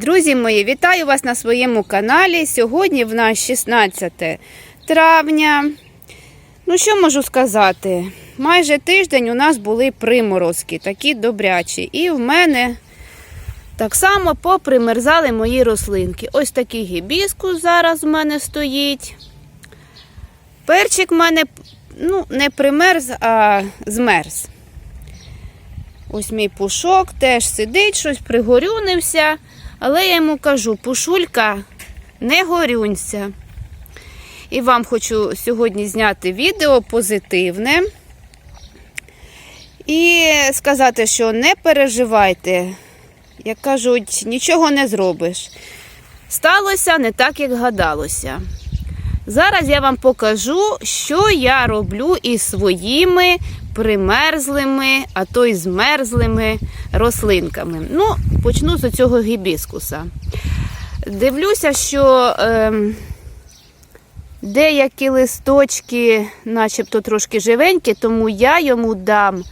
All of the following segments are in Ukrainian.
Друзі мої, вітаю вас на своєму каналі. Сьогодні в нас 16 травня. Ну, що можу сказати? Майже тиждень у нас були приморозки, такі добрячі. І в мене так само попримерзали мої рослинки. Ось такий гібіскус зараз в мене стоїть. Перчик в мене ну, не примерз, а змерз. Ось мій пушок теж сидить, щось пригорюнився. Але я йому кажу, пушулька, не горюнься. І вам хочу сьогодні зняти відео позитивне. І сказати, що не переживайте, як кажуть, нічого не зробиш. Сталося не так, як гадалося. Зараз я вам покажу, що я роблю із своїми примерзлими, а то й змерзлими рослинками. Ну, почну з цього гібіскуса. Дивлюся, що е, деякі листочки, начебто трошки живенькі, тому я йому дам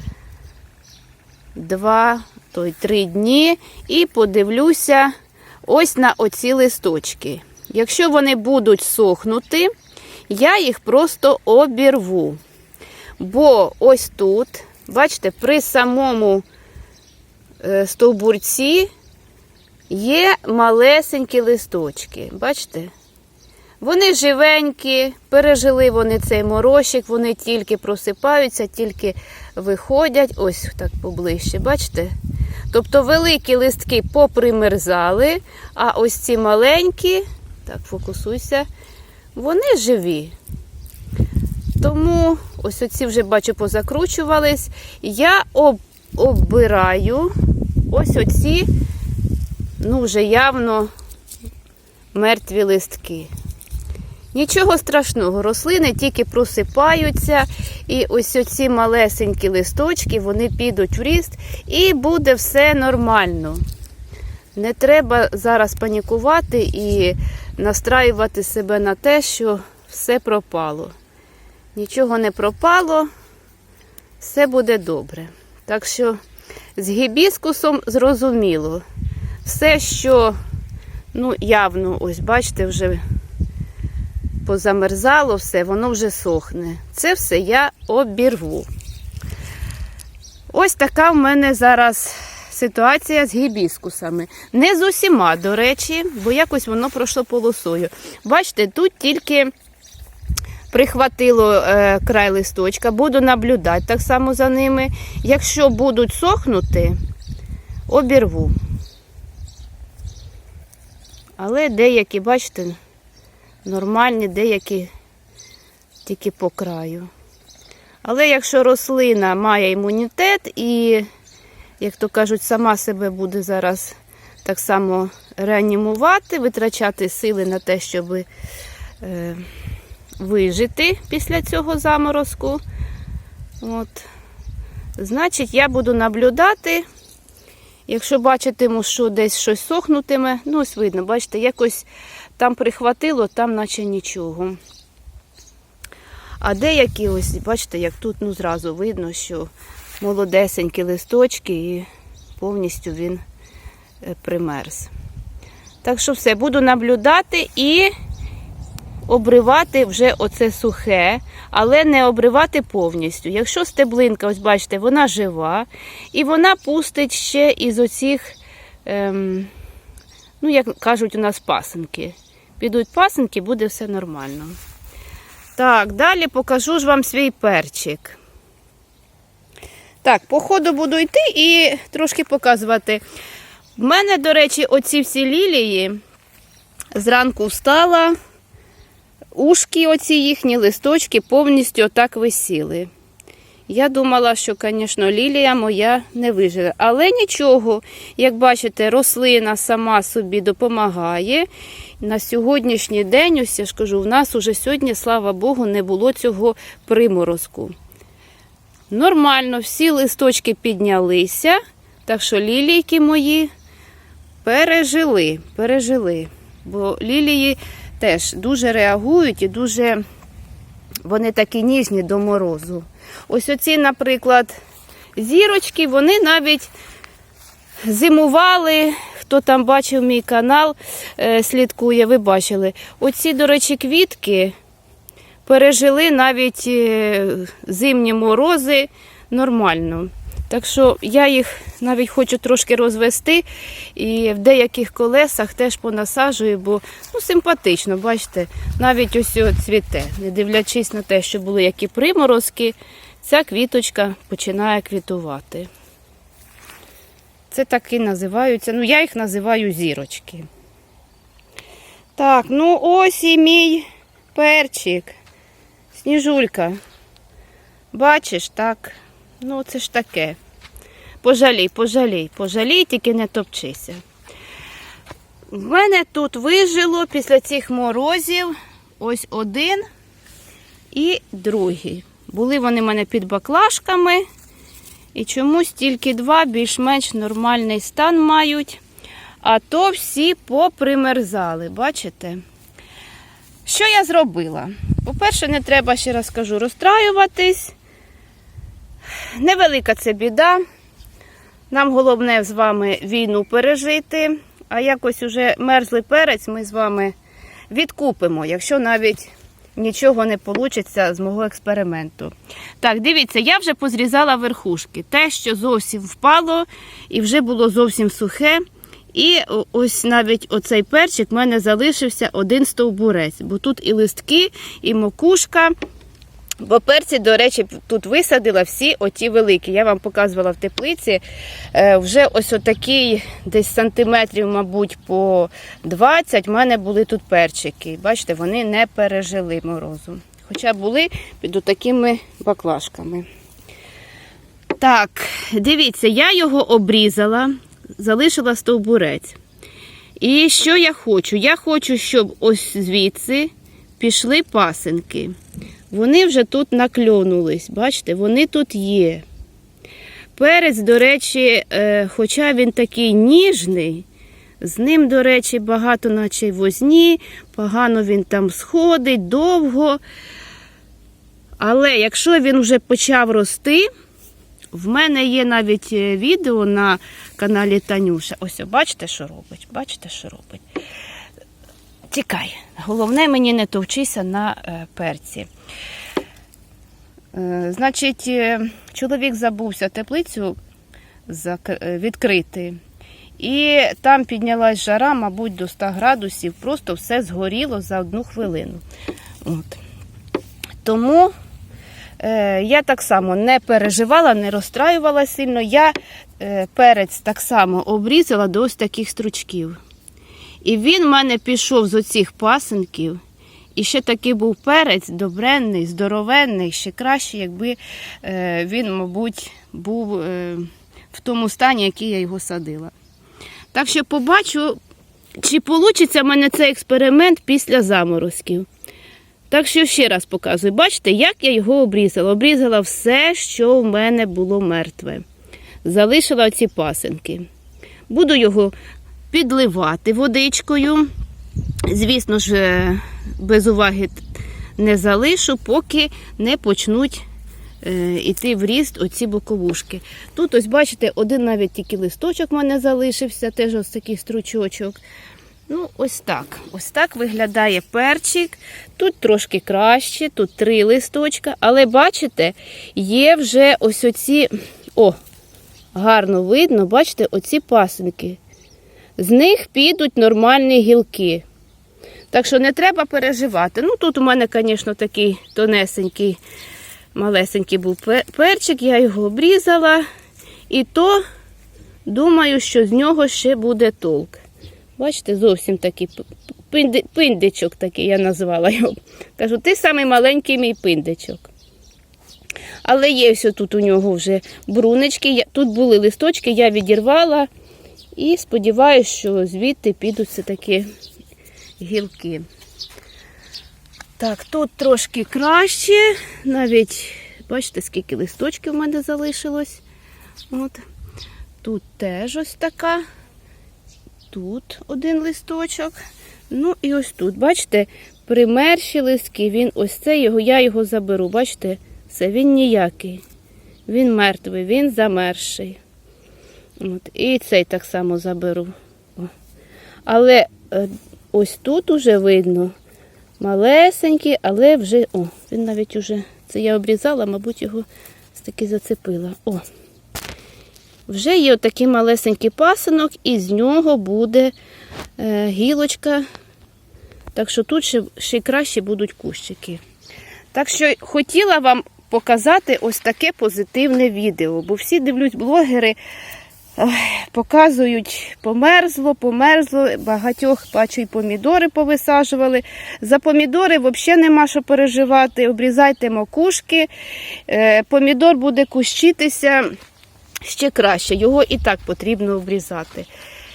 два, то й три дні і подивлюся ось на оці листочки. Якщо вони будуть сохнути, я їх просто обірву. Бо ось тут, бачите, при самому е, стовбурці є малесенькі листочки. Бачите? Вони живенькі, пережили вони цей морозчик, вони тільки просипаються, тільки виходять. Ось так поближче, бачите? Тобто великі листки попримерзали, а ось ці маленькі, так, фокусуйся, вони живі. Тому ось оці вже бачу позакручувались. Я об, оббираю ось оці, ну, вже явно мертві листки. Нічого страшного, рослини тільки просипаються, і ось оці малесенькі листочки вони підуть в ріст, і буде все нормально. Не треба зараз панікувати і настраювати себе на те, що все пропало. Нічого не пропало, все буде добре. Так що з гібіскусом зрозуміло. Все, що, ну, явно, ось, бачите, вже позамерзало все, воно вже сохне. Це все я обірву. Ось така в мене зараз ситуація з гібіскусами. Не з усіма, до речі, бо якось воно пройшло полосою. Бачите, тут тільки прихватило е, край листочка, буду наблюдати так само за ними. Якщо будуть сохнути, обірву. Але деякі, бачите, нормальні, деякі тільки по краю. Але якщо рослина має імунітет і, як то кажуть, сама себе буде зараз так само реанімувати, витрачати сили на те, щоб е, вижити після цього заморозку, от, значить, я буду наблюдати. Якщо бачитиму, що десь щось сохнутиме, ну ось видно, бачите, якось там прихватило, там наче нічого. А деякі, ось, бачите, як тут ну, зразу видно, що молодесенькі листочки і повністю він е, примерз. Так що все, буду наблюдати і обривати вже оце сухе, але не обривати повністю. Якщо стеблинка, ось бачите, вона жива, і вона пустить ще із оцих, ем, ну, як кажуть, у нас пасенки. Підуть пасенки, буде все нормально. Так, далі покажу ж вам свій перчик. Так, по ходу буду йти і трошки показувати. В мене, до речі, оці всі лілії зранку встала, ушки, оці їхні листочки повністю отак висіли. Я думала, що, звісно, лілія моя не виживе. Але нічого, як бачите, рослина сама собі допомагає. На сьогоднішній день, ось я ж кажу, в нас уже сьогодні, слава Богу, не було цього приморозку. Нормально, всі листочки піднялися, так що лілійки мої пережили, пережили. Бо лілії теж дуже реагують і дуже вони такі ніжні до морозу. Ось оці, наприклад, зірочки, вони навіть зимували, хто там бачив мій канал, е, слідкує, ви бачили. Оці, до речі, квітки пережили навіть е, зимні морози нормально. Так що я їх навіть хочу трошки розвести і в деяких колесах теж понасаджую, бо ну, симпатично, бачите, навіть ось цвіте. Не дивлячись на те, що були які приморозки, ця квіточка починає квітувати. Це таки називаються, ну я їх називаю зірочки. Так, ну ось і мій перчик. Сніжулька. Бачиш, так? Ну, це ж таке. Пожалій, пожалій, пожалій, тільки не топчися. В мене тут вижило після цих морозів ось один і другий. Були вони в мене під баклажками. І чомусь тільки два більш-менш нормальний стан мають. А то всі попримерзали, бачите? Що я зробила? По-перше, не треба, ще раз кажу, розстраюватись. Невелика це біда. Нам головне з вами війну пережити, а якось уже мерзлий перець ми з вами відкупимо, якщо навіть нічого не вийде з мого експерименту. Так, дивіться, я вже позрізала верхушки. Те, що зовсім впало і вже було зовсім сухе. І ось навіть оцей перчик в мене залишився один стовбурець, бо тут і листки, і макушка. Бо перці, до речі, тут висадила всі оті великі. Я вам показувала в теплиці. Е, Вже ось отакий десь сантиметрів, мабуть, по 20 в мене були тут перчики. Бачите, вони не пережили морозу. Хоча були під такими баклажками. Так, дивіться, я його обрізала, залишила стовбурець. І що я хочу? Я хочу, щоб ось звідси пішли пасинки. Вони вже тут накльонулись, бачите, вони тут є. Перець, до речі, е, хоча він такий ніжний, з ним, до речі, багато, наче возні, погано він там сходить довго. Але якщо він вже почав рости, в мене є навіть е, відео на каналі Танюша. Ось, бачите, що робить? Бачите, що робить? Тікай. Головне мені не товчися на е, перці. Е, Значить, е, чоловік забувся теплицю відкрити. І там піднялась жара, мабуть, до 100 градусів. Просто все згоріло за одну хвилину. От. Тому е, я так само не переживала, не розстраювала сильно. Я е, перець так само обрізала до ось таких стручків. І він в мене пішов з оцих пасенків. І ще такий був перець добренний, здоровенний, ще краще, якби е, він, мабуть, був е, в тому стані, який я його садила. Так що побачу, чи вийде в мене цей експеримент після заморозків. Так що ще раз показую. Бачите, як я його обрізала. Обрізала все, що в мене було мертве. Залишила ці пасинки. Буду його підливати водичкою. Звісно ж, е, без уваги не залишу, поки не почнуть е, іти в ріст оці боковушки. Тут, ось бачите, один навіть тільки листочок в мене залишився, теж ось такий стручочок. Ну, ось так. Ось так виглядає перчик. Тут трошки краще, тут три листочка, але бачите, є вже ось оці, о, гарно видно, бачите, оці пасинки. З них підуть нормальні гілки. Так що не треба переживати. Ну, тут у мене, звісно, такий тонесенький, малесенький був перчик, я його обрізала. І то думаю, що з нього ще буде толк. Бачите, зовсім такий пиндичок такий, я назвала його. Кажу, ти самий маленький мій пиндичок. Але є все тут у нього вже брунечки. Я- Тут були листочки, я відірвала. І сподіваюся, що звідти підуть все таки гілки. Так, тут трошки краще. Навіть, бачите, скільки листочків в мене залишилось. От. Тут теж ось така. Тут один листочок. Ну і ось тут, бачите, примерші листки, він ось це його, я його заберу. Бачите, все, він ніякий. Він мертвий, він замерший. От. І цей так само заберу. Але е, ось тут уже видно малесенький, але вже. О, він навіть уже. Це я обрізала, мабуть, його таки зацепила. О. Вже є отакий малесенький пасинок, і з нього буде е, гілочка. Так що тут ще, ще й краще будуть кущики. Так що хотіла вам показати ось таке позитивне відео, бо всі дивлюсь, блогери показують померзло, померзло, багатьох бачу, і помідори повисаджували. За помідори взагалі нема що переживати. Обрізайте макушки, е, помідор буде кущитися ще краще, його і так потрібно обрізати.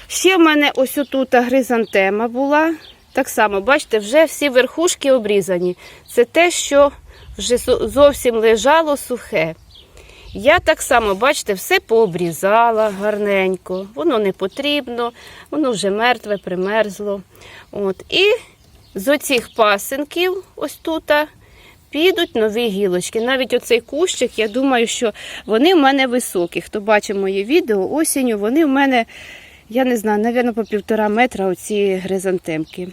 Ще в мене ось отут гризантема була. Так само, бачите, вже всі верхушки обрізані. Це те, що вже зовсім лежало сухе. Я так само, бачите, все пообрізала гарненько. Воно не потрібно, воно вже мертве, примерзло. От. І з оцих пасинків, ось тут, підуть нові гілочки. Навіть оцей кущик, я думаю, що вони в мене високі. Хто бачив моє відео осінню, вони в мене, я не знаю, навірно, по півтора метра оці гризантемки.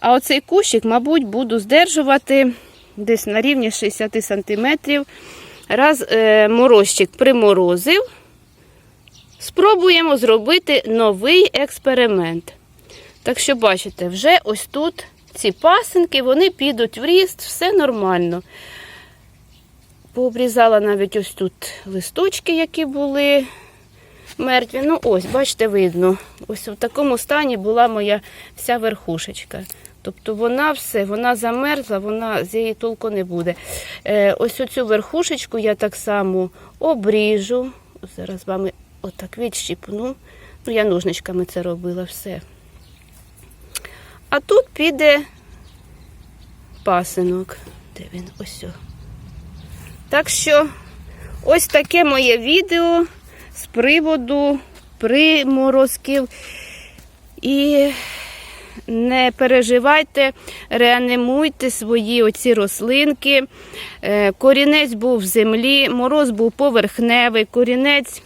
А оцей кущик, мабуть, буду здержувати десь на рівні 60 сантиметрів. Раз е, морозчик приморозив, спробуємо зробити новий експеримент. Так що, бачите, вже ось тут ці пасинки, вони підуть в ріст, все нормально. Пообрізала навіть ось тут листочки, які були мертві. Ну, ось, бачите, видно. Ось в такому стані була моя вся верхушечка. Тобто вона все, вона замерзла, вона з її толку не буде. Е, ось оцю верхушечку я так само обріжу. Зараз вами отак відщипну. Ну, я ножничками це робила все. А тут піде пасинок. Де він? Ось. Так що ось таке моє відео з приводу приморозків. І не переживайте, реанімуйте свої оці рослинки. Е, Корінець був в землі, мороз був поверхневий, корінець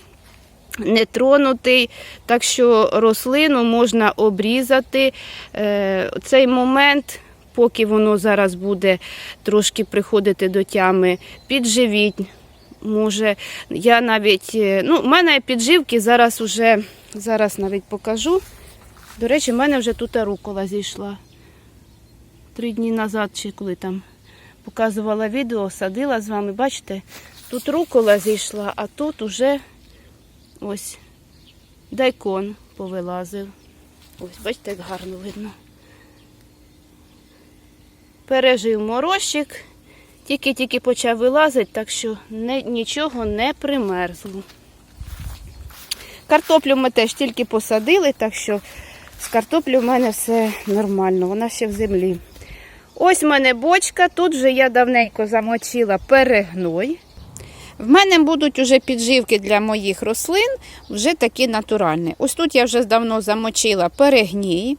не тронутий, так що рослину можна обрізати. Е, Цей момент, поки воно зараз буде трошки приходити до тями, підживіть. Може, я навіть, е, ну, в мене підживки зараз уже, зараз навіть покажу. До речі, в мене вже тут рукола зійшла. Три дні назад, чи коли там показувала відео, садила з вами. Бачите, тут рукола зійшла, а тут уже ось дайкон повилазив. Ось, бачите, як гарно видно. Пережив морозчик, тільки-тільки почав вилазити, так що не, нічого не примерзло. Картоплю ми теж тільки посадили, так що з картоплю в мене все нормально, вона ще в землі. Ось в мене бочка, тут вже я давненько замочила перегной. В мене будуть уже підживки для моїх рослин, вже такі натуральні. Ось тут я вже давно замочила перегній,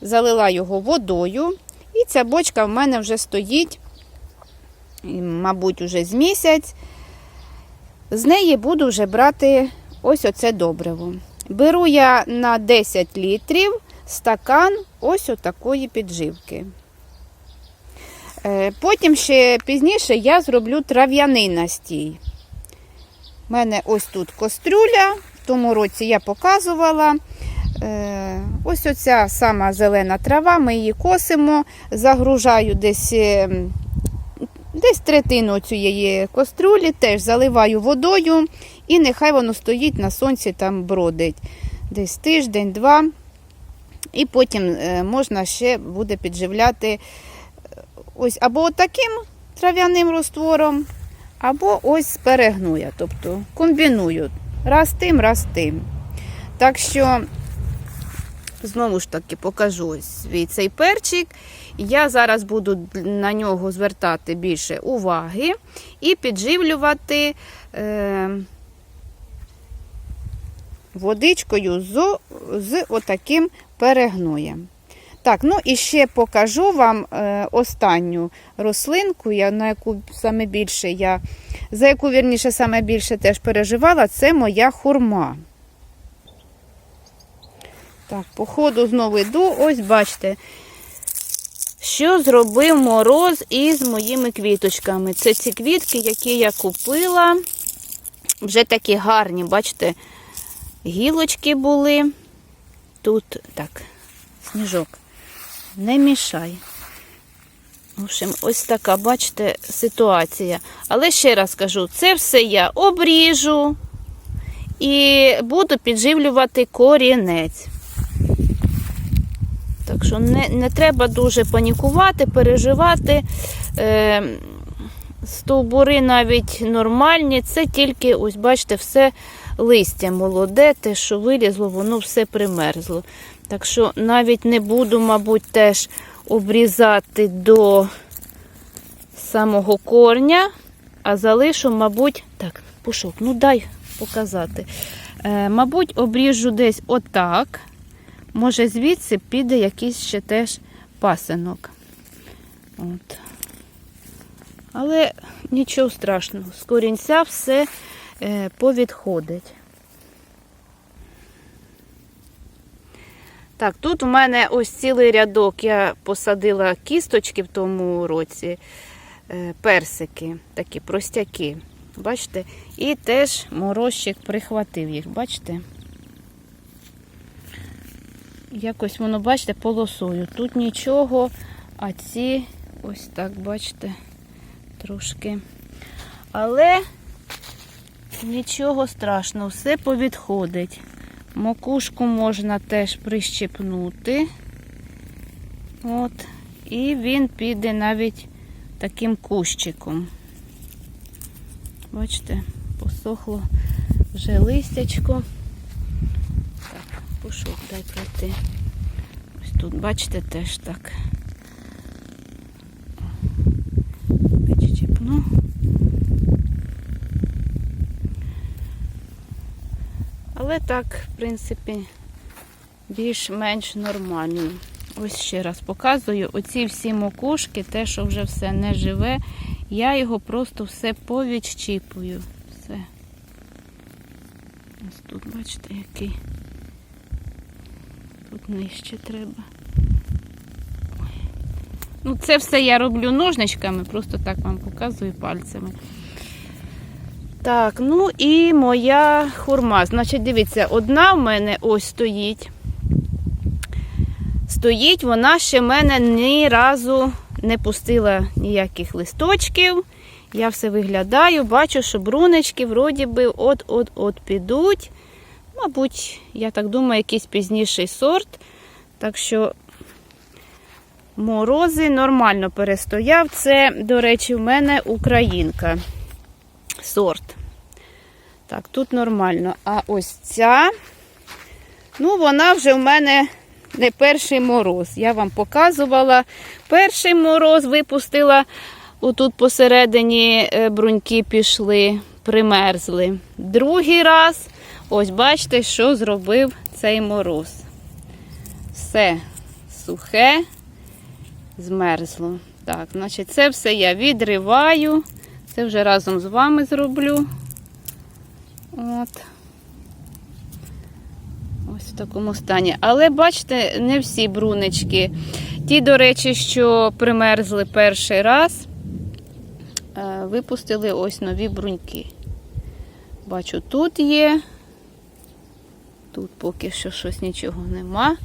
залила його водою. І ця бочка в мене вже стоїть, мабуть, уже з місяць. З неї буду вже брати ось оце добриво. Беру я на 10 літрів стакан ось отакої підживки. Е, Потім ще пізніше я зроблю трав'яний настій. У мене ось тут кастрюля, в тому році я показувала. Е, Ось оця сама зелена трава, ми її косимо, загружаю десь е, десь третину цієї кастрюлі, теж заливаю водою і нехай воно стоїть на сонці, там бродить. Десь тиждень-два. І потім е, можна ще буде підживляти е, ось або таким трав'яним розтвором, або ось перегнуя. Тобто комбіную раз тим, раз тим. Так що, знову ж таки, покажу свій цей перчик. Я зараз буду на нього звертати більше уваги і підживлювати е, водичкою з, з отаким перегноєм. Так, ну і ще покажу вам е, останню рослинку, я, на яку саме більше я, за яку вірніше саме більше теж переживала, це моя хурма. Так, по ходу знову йду. Ось бачите, що зробив мороз із моїми квіточками. Це ці квітки, які я купила. Вже такі гарні, бачите, гілочки були. Тут так, сніжок, не мішай. В общем, ось така, бачите, ситуація. Але ще раз кажу, це все я обріжу і буду підживлювати корінець. Так що не, не треба дуже панікувати, переживати. Е, стовбури навіть нормальні, це тільки, ось бачите, все листя молоде, те, що вилізло, воно все примерзло. Так що навіть не буду, мабуть, теж обрізати до самого корня, а залишу, мабуть, так, пушок, ну дай показати. Е, мабуть, обріжу десь отак. Може, звідси піде якийсь ще теж пасинок. От. Але нічого страшного, з корінця все е, повідходить. Так, тут у мене ось цілий рядок. Я посадила кісточки в тому році, е, персики, такі простяки. Бачите? І теж морозчик прихватив їх, бачите? Якось воно, бачите, полосою. Тут нічого, а ці ось так, бачите, трошки. Але нічого страшного, все повідходить. Макушку можна теж прищепнути. От. І він піде навіть таким кущиком. Бачите, посохло вже листячко. Так, дай пройти. Ось тут, бачите, теж так. Підчепну. Але так, в принципі, більш-менш нормально. Ось ще раз показую. Оці всі макушки, те, що вже все не живе, я його просто все повідщіпую. Все. Ось тут, бачите, який. Тут нижче треба. Ну, це все я роблю ножничками, просто так вам показую пальцями. Так, ну і моя хурма. Значить, дивіться, одна в мене ось стоїть. Стоїть, вона ще в мене ні разу не пустила ніяких листочків. Я все виглядаю, бачу, що брунечки вроді би от-от-от підуть. Мабуть, я так думаю, якийсь пізніший сорт. Так що морози нормально перестояв. Це, до речі, в мене українка сорт. Так, тут нормально. А ось ця, ну, вона вже в мене не перший мороз. Я вам показувала. Перший мороз випустила, отут посередині е, бруньки пішли, примерзли. Другий раз, ось бачите, що зробив цей мороз. Все сухе, змерзло. Так, значить, це все я відриваю. Це вже разом з вами зроблю. От. Ось в такому стані. Але бачите, не всі брунечки. Ті, до речі, що примерзли перший раз, е, випустили ось нові бруньки. Бачу, тут є. Тут поки що щось нічого нема.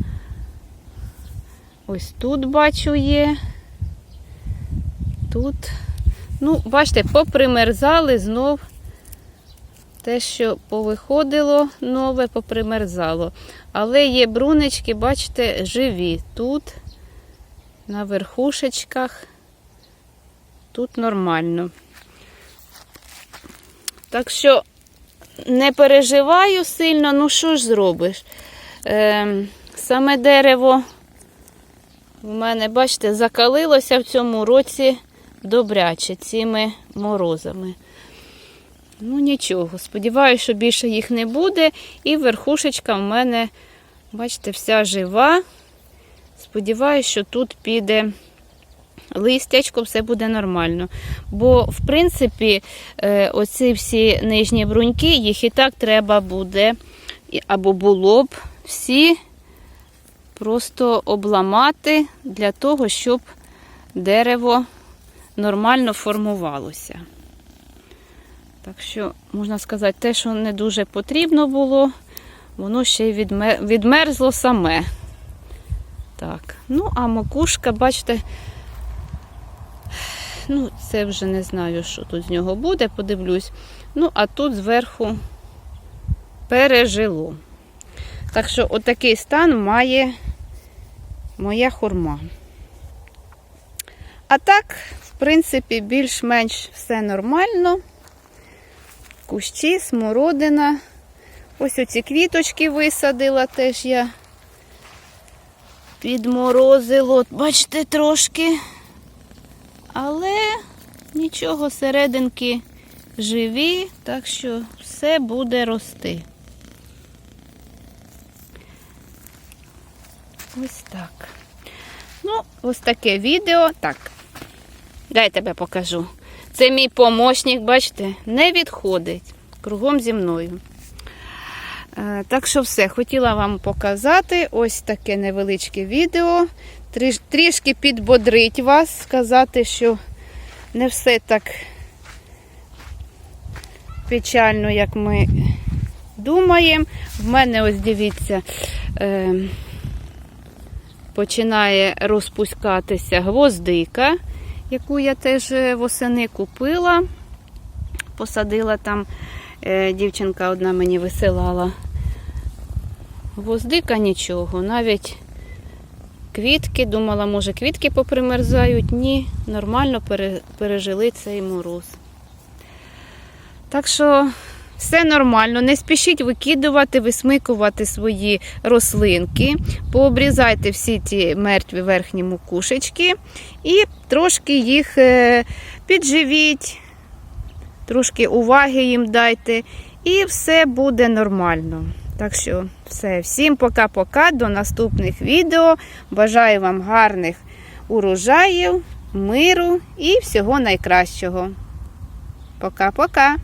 Ось тут бачу є. Тут. Ну, бачите, попримерзали знов те, що повиходило нове, попримерзало. Але є брунечки, бачите, живі. Тут, на верхушечках, тут нормально. Так що не переживаю сильно, ну що ж зробиш? Е, саме дерево у мене, бачите, закалилося в цьому році добряче цими морозами. Ну, нічого, сподіваюся, що більше їх не буде. І верхушечка в мене, бачите, вся жива. Сподіваюся, що тут піде листячко, все буде нормально. Бо, в принципі, е, оці всі нижні бруньки, їх і так треба буде, або було б всі просто обламати для того, щоб дерево нормально формувалося. Так що, можна сказати, те, що не дуже потрібно було, воно ще й відмерзло саме. Так, ну, а макушка, бачите, ну, це вже не знаю, що тут з нього буде, подивлюсь. Ну, а тут зверху пережило. Так що, отакий стан має моя хурма. А так, в принципі, більш-менш все нормально. Кущі, смородина. Ось оці квіточки висадила теж я. Підморозило, бачите, трошки. Але нічого, серединки живі, так що все буде рости. Ось так. Ну, ось таке відео. Так, дай тебе покажу. Це мій помощник, бачите, не відходить. Кругом зі мною. Е, Так що все, хотіла вам показати ось таке невеличке відео. Трішки підбодрить вас, сказати, що не все так печально, як ми думаємо. В мене, ось дивіться, е, починає розпускатися гвоздика, яку я теж е, восени купила. Посадила там, дівчинка одна мені висилала. Гвоздика нічого, навіть квітки, думала, може квітки попримерзають. Ні, нормально пережили цей мороз. Так що все нормально, не спішіть викидувати, висмикувати свої рослинки, пообрізайте всі ті мертві верхні мукушечки і трошки їх е, підживіть, трошки уваги їм дайте, і все буде нормально. Так що все, всім пока-пока, до наступних відео. Бажаю вам гарних урожаїв, миру і всього найкращого. Пока-пока!